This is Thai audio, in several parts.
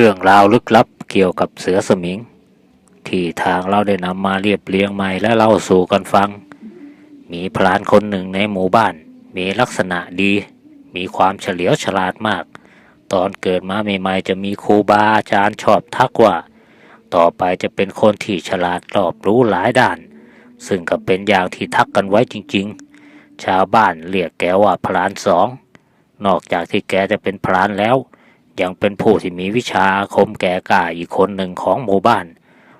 รื่องราวลึกลับเกี่ยวกับเสือสมิง ที่ทางเราได้นำมาเรียบเรียงใหม่และเล่าสู่กันฟัง มีพรานคนหนึ่งในหมู่บ้าน มีลักษณะดี มีความเฉลียวฉลาดมาก ตอนเกิดมาใหม่ๆจะมีครูบาอาจารย์ชอบทักว่า ต่อไปจะเป็นคนที่ฉลาดรอบรู้หลายด้าน ซึ่งก็เป็นอย่างที่ทักกันไว้จริง ๆ ชาวบ้านเรียกแกว่าพรานสองนอกจากที่แกจะเป็นพรานแล้ว ยังเป็นผู้ที่มีวิชาอาคมแก่กล้าอีกคนหนึ่งของหมู่บ้าน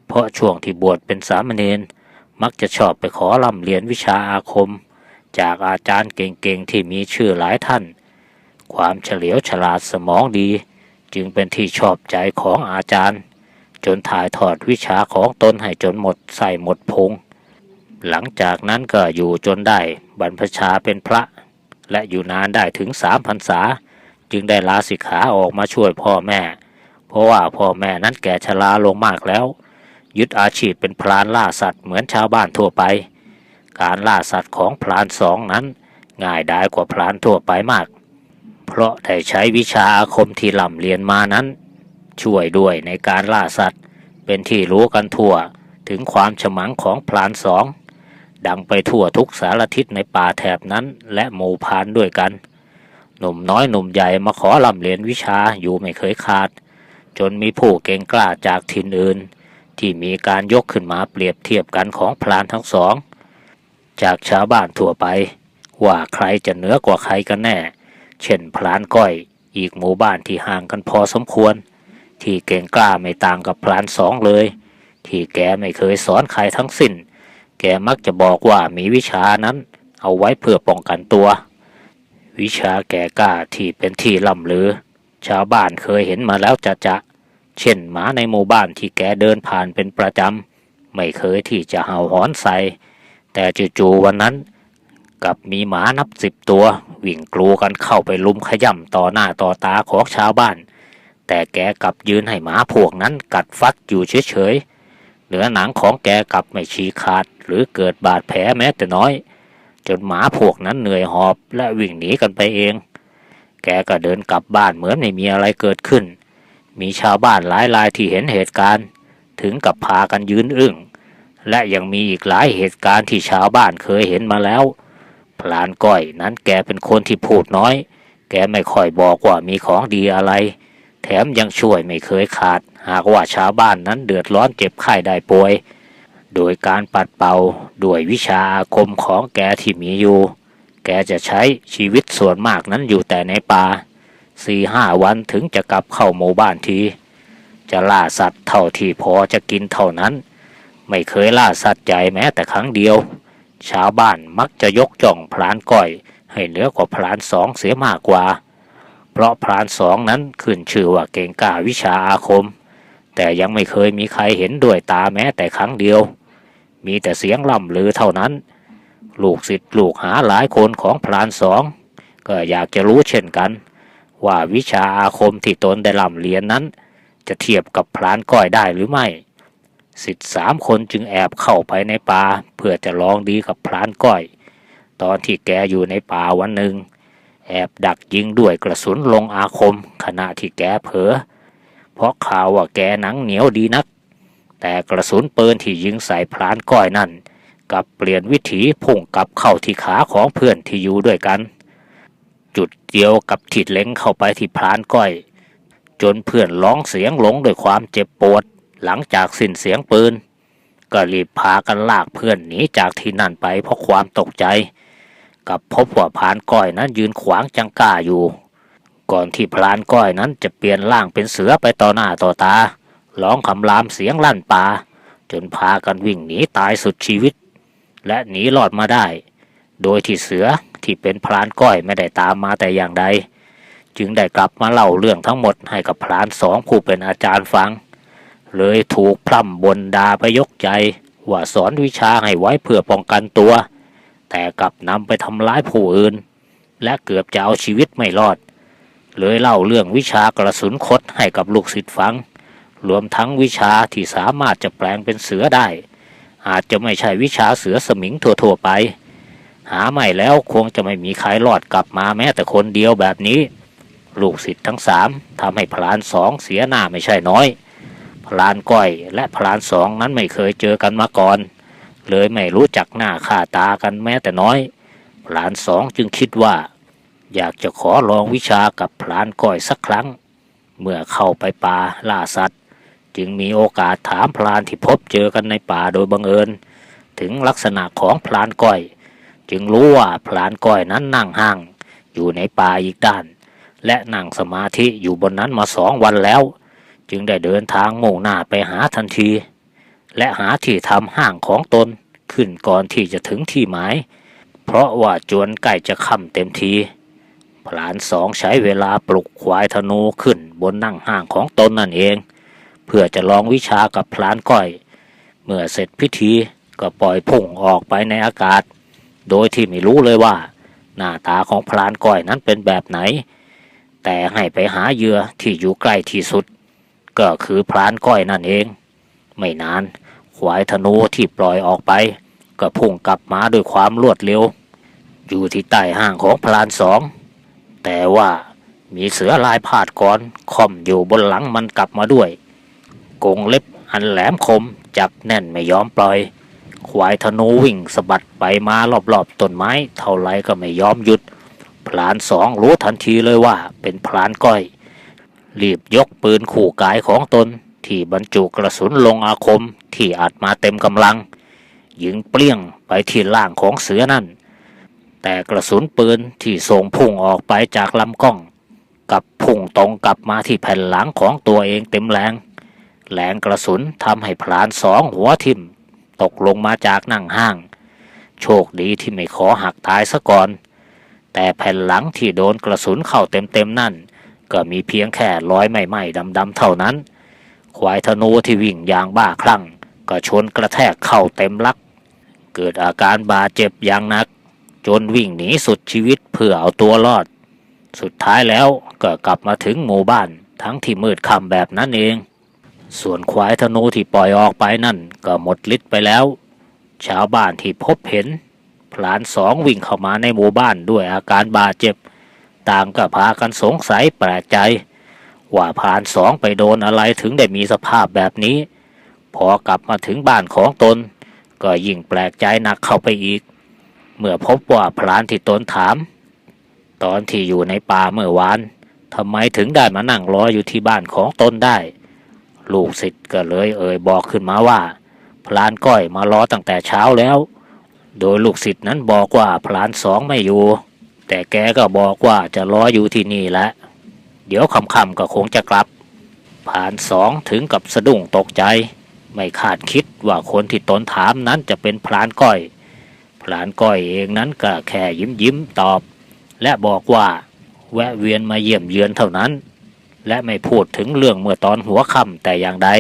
เพราะช่วงที่บวชเป็นสามเณรมักจะชอบไปขอร่ำเรียนวิชาอาคม จากอาจารย์เก่งๆที่มีชื่อหลายท่าน ความเฉลียวฉลาดสมองดี จึงเป็นที่ชอบใจของอาจารย์ จนถ่ายทอดวิชาของตนให้จนหมดใส่หมดพง หลังจากนั้นก็อยู่จนได้บรรพชาเป็นพระ และอยู่นานได้ถึงสามพรรษา จึงได้ลาสิกขาออกมาช่วยพ่อแม่ เพราะว่าพ่อแม่นั้นแก่ชราลงมากแล้ว ยึดอาชีพเป็นพรานล่าสัตว์เหมือนชาวบ้านทั่วไป การล่าสัตว์ของพรานสองนั้น ง่ายได้กว่าพรานทั่วไปมาก เพราะได้ใช้วิชาอาคมที่ล่ำเรียนมานั้น ช่วยด้วยในการล่าสัตว์ เป็นที่รู้กันทั่วถึงความฉมังของพรานสองดังไปทั่วทุกสารทิศในป่าแถบนั้นและหมู่พานด้วยกัน หนุ่มน้อยหนุ่มใหญ่มาขอลำเรียนวิชาอยู่ไม่เคยขาด จนมีผู้เก่งกล้าจากถิ่นอื่น ที่มีการยกขึ้นมาเปรียบเทียบกันของพรานทั้งสอง จากชาวบ้านทั่วไป ว่าใครจะเหนือกว่าใครกันแน่ เช่นพรานก้อยอีกหมู่บ้านที่ห่างกันพอสมควร ที่เก่งกล้าไม่ต่างกับพรานสองเลย ที่แกไม่เคยสอนใครทั้งสิ้น แกมักจะบอกว่ามีวิชานั้น เอาไว้เพื่อป้องกันตัว วิชาแก่กล้าที่เป็นที่ล่ำลือ ชาวบ้านเคยเห็นมาแล้วจะจะ เช่นหมาในหมู่บ้านที่แกเดินผ่านเป็นประจำ ไม่เคยที่จะเห่าหอนใส่ แต่จู่ๆวันนั้นกลับมีหมานับสิบตัว วิ่งกลูกันเข้าไปลุมขย่ำต่อหน้าต่อตาของชาวบ้าน แต่แกกลับยืนให้หมาพวกนั้นกัดฟัดอยู่เฉยๆเหนือหนังของแกกลับไม่ฉีกขาด หรือเกิดบาดแผลแม้แต่น้อย จนหมาพวกนั้นเหนื่อยหอบและวิ่งหนีกันไปเอง แกก็เดินกลับบ้านเหมือนไม่มีอะไรเกิดขึ้น มีชาวบ้านหลายรายที่เห็นเหตุการณ์ ถึงกับพากันยืนอึ้ง และยังมีอีกหลายเหตุการณ์ที่ชาวบ้านเคยเห็นมาแล้ว พลานก้อยนั้นแกเป็นคนที่พูดน้อย แกไม่ค่อยบอกว่ามีของดีอะไร แถมยังช่วยไม่เคยขาด หากว่าชาวบ้านนั้นเดือดร้อนเจ็บไข้ได้ป่วย โดยการปัดเป่าด้วยวิชาอาคมของแกที่มีอยู่ แกจะใช้ชีวิตส่วนมากนั้นอยู่แต่ในป่าสี่ห้าวันถึงจะกลับเข้าหมู่บ้านที จะล่าสัตว์เท่าที่พอจะกินเท่านั้น ไม่เคยล่าสัตว์ใหญ่แม้แต่ครั้งเดียว ชาวบ้านมักจะยกจ่องพรานก้อย ให้เหนือกว่าพรานสองเสียมากกว่า เพราะพรานสองนั้นขึ้นชื่อว่าเก่งกล้าวิชาอาคม แต่ยังไม่เคยมีใครเห็นด้วยตาแม้แต่ครั้งเดียว มีแต่เสียงล่ำลือเท่านั้น ลูกศิษย์ลูกหาหลายคนของพรานสองก็อยากจะรู้เช่นกัน ว่าวิชาอาคมที่ตนได้ล่ำเรียนนั้น จะเทียบกับพรานก้อยได้หรือไม่สิทธิ์สามคนจึงแอบเข้าไปในป่าเพื่อจะลองดีกับพรานก้อย ตอนที่แกอยู่ในป่าวันหนึ่ง แอบดักยิงด้วยกระสุนลงอาคมขณะที่แกเผลอเพราะข่าวว่าแกหนังเหนียวดีนัก แต่กระสุนปืนที่ยิงใส่พรานก้อยนั่นกลับเปลี่ยนวิถีพุ่งกลับเข้าที่ขาของเพื่อนที่อยู่ด้วยกัน จุดเดียวกับถิดเล็งเข้าไปที่พรานก้อย จนเพื่อนร้องเสียงหลงด้วยความเจ็บปวด หลังจากสิ้นเสียงปืน ก็รีบพากันลากเพื่อนหนีจากที่นั่นไปเพราะความตกใจ กับพบว่าพรานก้อยนั้นยืนขวางจังก้าอยู่ ก่อนที่พรานก้อยนั้นจะเปลี่ยนร่างเป็นเสือไปต่อหน้าต่อตา ร้องคำรามเสียงลั่นป่า จนพากันวิ่งหนีตายสุดชีวิต และหนีรอดมาได้ โดยที่เสือที่เป็นพรานก้อยไม่ได้ตามมาแต่อย่างใด จึงได้กลับมาเล่าเรื่องทั้งหมดให้กับพรานสองผู้เป็นอาจารย์ฟัง เลยถูกพร่ำบนดาไปยกใจว่าสอนวิชาให้ไว้เพื่อป้องกันตัว แต่กลับนำไปทำร้ายผู้อื่น และเกือบจะเอาชีวิตไม่รอด เลยเล่าเรื่องวิชากระสุนคดให้กับลูกศิษย์ฟัง รวมทั้งวิชาที่สามารถจะแปลงเป็นเสือได้ อาจจะไม่ใช่วิชาเสือสมิงทั่วๆไป หาไม่แล้วคงจะไม่มีใครรอดกลับมาแม้แต่คนเดียวแบบนี้ ลูกศิษย์ทั้งสามทำให้พลานสองเสียหน้าไม่ใช่น้อย พลานก้อยและพลานสองนั้นไม่เคยเจอกันมาก่อน เลยไม่รู้จักหน้าค่าตากันแม้แต่น้อย พลานสองจึงคิดว่า อยากจะขอลองวิชากับพลานก้อยสักครั้ง เมื่อเข้าไปป่าล่าสัตว์ จึงมีโอกาสถามพลานที่พบเจอกันในป่าโดยบังเอิญ ถึงลักษณะของพลานก้อย จึงรู้ว่าพลานก้อยนั้นนั่งห่าง อยู่ในป่าอีกด้าน และนั่งสมาธิอยู่บนนั้นมาสองวันแล้ว จึงได้เดินทางมุ่งหน้าไปหาทันที และหาที่ทำห้างของตนขึ้นก่อนที่จะถึงที่หมาย เพราะว่าจวนใกล้จะค่ำเต็มทีพลานสองใช้เวลาปลุกควายธนูขึ้นบนนั่งห้างของตนนั่นเอง เพื่อจะลองวิชากับพลานก้อย เมื่อเสร็จพิธีก็ปล่อยพุ่งออกไปในอากาศ โดยที่ไม่รู้เลยว่า หน้าตาของพลานก้อยนั้นเป็นแบบไหน แต่ให้ไปหาเหยื่อที่อยู่ใกล้ที่สุด ก็คือพลานก้อยนั่นเอง ไม่นานควายธนูที่ปล่อยออกไป ก็พุ่งกลับมาด้วยความรวดเร็ว อยู่ที่ใต้ห้างของพลานสอง แต่ว่ามีเสือลายพาดก่อนค่อมอยู่บนหลังมันกลับมาด้วย กงเล็บอันแหลมคมจับแน่นไม่ยอมปล่อย ควายธนูวิ่งสะบัดไปมารอบๆต้นไม้ เท่าไรก็ไม่ยอมหยุด พลานสองรู้ทันทีเลยว่าเป็นพลานก้อย รีบยกปืนขู่กายของตน ที่บรรจุกระสุนลงอาคมที่อัดมาเต็มกำลัง ยิงเปรี้ยงไปที่ล่างของเสือนั่น แต่กระสุนปืนที่ส่งพุ่งออกไปจากลำกล้อง กับพุ่งตรงกลับมาที่แผ่นหลังของตัวเองเต็มแรง แหลงกระสุนทำให้พลานสองหัวทิ่ม ตกลงมาจากนั่งห้าง โชคดีที่ไม่ขอหักตายซะก่อน แต่แผ่นหลังที่โดนกระสุนเข้าเต็มๆนั่น ก็มีเพียงแค่ร้อยไม่ไหม้ดำๆเท่านั้น ควายธนูที่วิ่งอย่างบ้าคลั่ง ก็ชนกระแทกเข้าเต็มลัก เกิดอาการบาดเจ็บอย่างหนัก จนวิ่งหนีสุดชีวิตเพื่อเอาตัวรอด สุดท้ายแล้วก็กลับมาถึงหมู่บ้านทั้งที่มืดค่ำแบบนั้นเอง ส่วนควายธนูที่ปล่อยออกไปนั่นก็หมดฤทธิ์ไปแล้ว ชาวบ้านที่พบเห็นพลานสองวิ่งเข้ามาในหมู่บ้านด้วยอาการบาดเจ็บ ต่างก็พากันสงสัยแปลกใจ ว่าพรานสองไปโดนอะไรถึงได้มีสภาพแบบนี้ พอกลับมาถึงบ้านของตน ก็ยิ่งแปลกใจหนักเข้าไปอีก เมื่อพบว่าพรานที่ตนถาม ตอนที่อยู่ในป่าเมื่อวานทำไมถึงได้มานั่งรออยู่ที่บ้านของตนได้ ลูกศิษย์ก็เลยเอ่ยบอกขึ้นมาว่า พลานก้อยมารอตั้งแต่เช้าแล้ว โดยลูกศิษย์นั้นบอกว่าพลานสองไม่อยู่ แต่แกก็บอกว่าจะรออยู่ที่นี่แหละเดี๋ยวค่ำๆก็คงจะกลับผ่านสองถึงกับสะดุ้งตกใจ ไม่คาดคิดว่าคนที่ตนถามนั้นจะเป็นพลานก้อย พลานก้อยเองนั้นก็แค่ยิ้มยิ้มตอบ และบอกว่าแวะเวียนมาเยี่ยมเยือนเท่านั้น และไม่พูดถึงเรื่องเมื่อตอนหัวค่ำแต่อย่างใด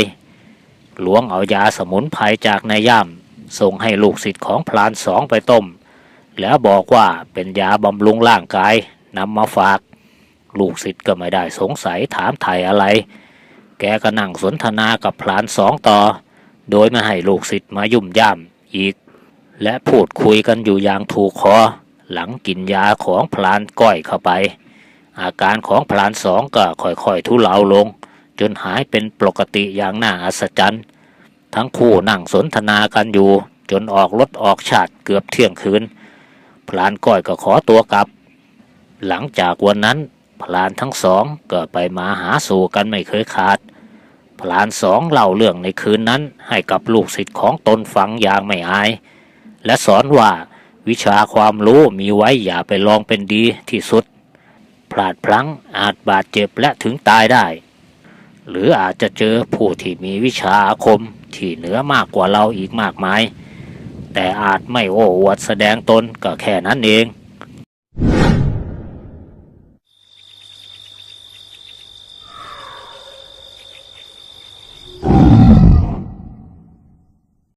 หลวงเอายาสมุนไพรจากนายย่ำส่งให้ลูกศิษย์ของพลานสองไปต้ม แล้วบอกว่าเป็นยาบำรุงร่างกายนำมาฝาก ลูกศิษย์ก็ไม่ได้สงสัยถามไถ่อะไร แกก็นั่งสนทนากับพลานสองต่อ โดยไม่ให้ลูกศิษย์มายุ่มย่ำอีก และพูดคุยกันอยู่อย่างถูกคอหลังกินยาของพลานก้อยเข้าไป อาการของพลานสองก็ค่อยๆทุเลาลง จนหายเป็นปกติอย่างน่าอัศจรรย์ ทั้งคู่นั่งสนทนากันอยู่ จนออกรถออกชาติเกือบเที่ยงคืน พลานก้อยก็ขอตัวกลับ หลังจากวันนั้นพลานทั้งสองก็ไปมาหาสู่กันไม่เคยขาด พลานสองเล่าเรื่องในคืนนั้นให้กับลูกศิษย์ของตนฟังอย่างไม่อาย และสอนว่าวิชาความรู้มีไว้อย่าไปลองเป็นดีที่สุด พลาดพลั้งอาจบาดเจ็บและถึงตายได้ หรืออาจจะเจอผู้ที่มีวิชาอาคมที่เหนือมากกว่าเราอีกมากมาย แต่อาจไม่โอ้อวดแสดงตนก็แค่นั้นเอง